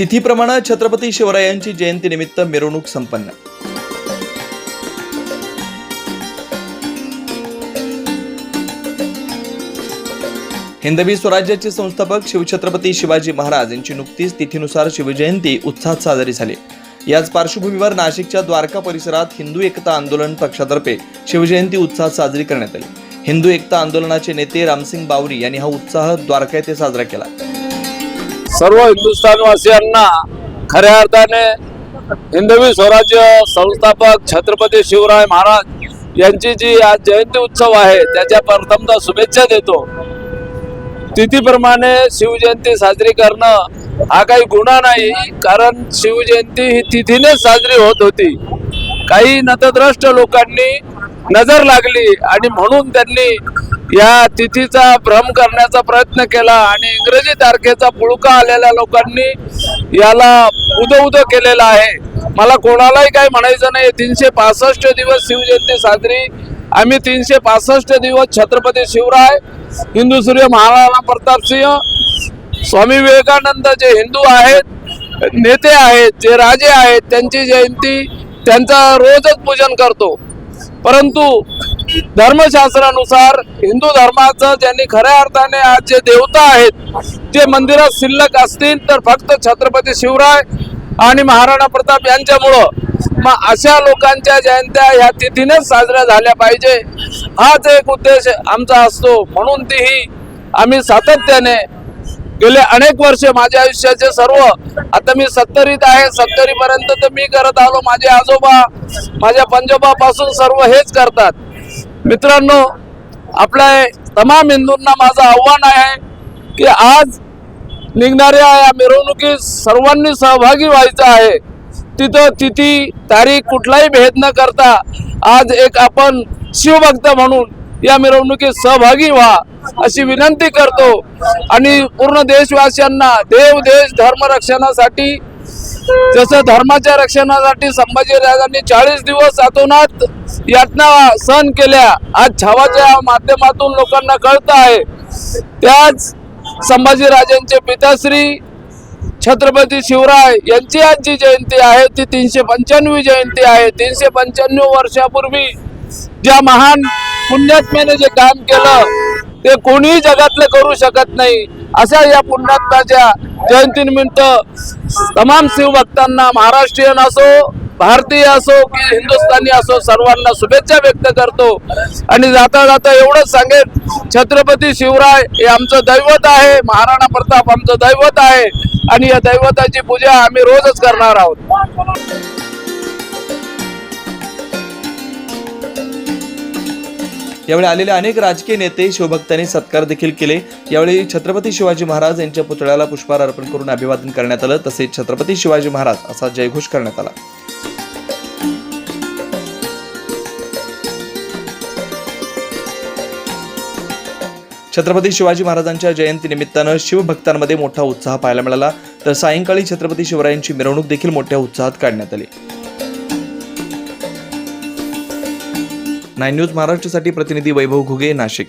तिथीप्रमाणे छत्रपती शिवरायांची जयंतीनिमित्त मिरवणूक संपन्न. हिंदवी स्वराज्याचे संस्थापक शिवछत्रपती शिवाजी महाराज यांची नुकतीच तिथीनुसार शिवजयंती उत्साहात साजरी झाली. याच पार्श्वभूमीवर नाशिकच्या द्वारका परिसरात हिंदू एकता आंदोलन पक्षातर्फे शिवजयंती उत्साहात साजरी करण्यात आली. हिंदू एकता आंदोलनाचे नेते रामसिंग बावरी यांनी हा उत्साह द्वारका येथे साजरा केला. सर्व हिंदुस्थानवासियांना खऱ्या अर्थाने हिंदवी स्वराज्य संस्थापक छत्रपती शिवराय महाराज यांची जी आज जयंती उत्सव आहे त्याच्या प्रथमतः शुभेच्छा देतो. तिथीप्रमाणे शिवजयंती साजरी करणं हा काही गुन्हा नाही कारण शिवजयंती ही तिथीनेच साजरी होत होती. काही नतद्रष्ट लोकांनी नजर लागली आणि म्हणून त्यांनी या तिथीचा भ्रम करण्याचा प्रयत्न केला आणि इंग्रजी तारखेचा पुळका आलेल्या लोकांनी याला उद उद केलेला आहे. मला कोणालाही काही म्हणायचं नाही. तीनशे पासष्ट दिवस शिवजयंती साजरी. आम्ही तीनशे पासष्ट दिवस छत्रपती शिवराय हिंदू सूर्य महाराणा प्रताप सिंह स्वामी विवेकानंद जे हिंदू आहेत नेते आहेत जे राजे आहेत त्यांची जयंती त्यांचा रोजच पूजन करतो. परंतु धर्मशास्त्रानुसार हिंदू धर्माचं ज्यांनी खऱ्या अर्थाने आज जे देवता आहेत जे मंदिरात शिल्लक असतील तर फक्त छत्रपती शिवराय आणि महाराणा प्रताप यांच्यामुळं. मग अशा लोकांच्या जयंत्या ह्या तिथीनेच साजऱ्या झाल्या पाहिजे. हाच एक उद्देश आमचा असतो. म्हणून तीही आम्ही सातत्याने गेले अनेक वर्ष माझ्या आयुष्याचे सर्व. आता मी सत्तरीत आहे. सत्तरी पर्यंत तर मी करत आलो. माझे आजोबा माझ्या पंजोबापासून सर्व हेच करतात. मित्रांनो आपल्या तमाम हिंदूंना माझं आव्हान आहे की आज निघणाऱ्या या मिरवणुकीत सर्वांनी सहभागी व्हायचं आहे. तिथं तिथी तारीख कुठलाही भेद न करता आज एक आपण शिवभक्त म्हणून या मिरवणुकीत सहभागी व्हा अशी विनंती करतो. आणि पूर्ण देशवासियांना देव देश धर्म रक्षणासाठी जसं धर्माच्या रक्षणासाठी संभाजीराजांनी चाळीस दिवस अतोनात यातना सहन केल्या. आज छावाच्या माध्यमातून लोकांना कळत आहे. त्याच संभाजीराजांचे पिताश्री छत्रपती शिवराय यांची आज जी जयंती आहे. ती तीनशे पंच्याण्णवी जयंती आहे. तीनशे पंच्याण्णव वर्षापूर्वी ज्या महान पुण्यात्म्याने जे काम केलं ते कोणीही जगातलं करू शकत नाही. अशा या पुण्यत्ताच्या जयंतीनिमित्त तमाम शिवभक्तांना महाराष्ट्रीयन असो भारतीय असो की हिंदुस्थानी असो सर्वांना शुभेच्छा व्यक्त करतो. आणि जाता जाता एवढंच सांगेन छत्रपती शिवराय हे आमचं दैवत आहे महाराणा प्रताप आमचं दैवत आहे. आणि या दैवताची पूजा आम्ही रोजच करणार आहोत. यावेळी आलेले अनेक राजकीय नेते शिवभक्तांनी सत्कार देखील केले. यावेळी छत्रपती शिवाजी महाराज यांच्या पुतळ्याला पुष्पहार अर्पण करून अभिवादन करण्यात आलं. तसेच छत्रपती शिवाजी महाराज असा जयघोष करण्यात आला. छत्रपती शिवाजी महाराजांच्या जयंतीनिमित्तानं शिवभक्तांमध्ये मोठा उत्साह पाहायला मिळाला. तर सायंकाळी छत्रपती शिवरायांची मिरवणूक देखील मोठ्या उत्साहात काढण्यात आली. नाईन न्यूज महाराष्ट्रासाठी प्रतिनिधी वैभव घुगे नाशिक.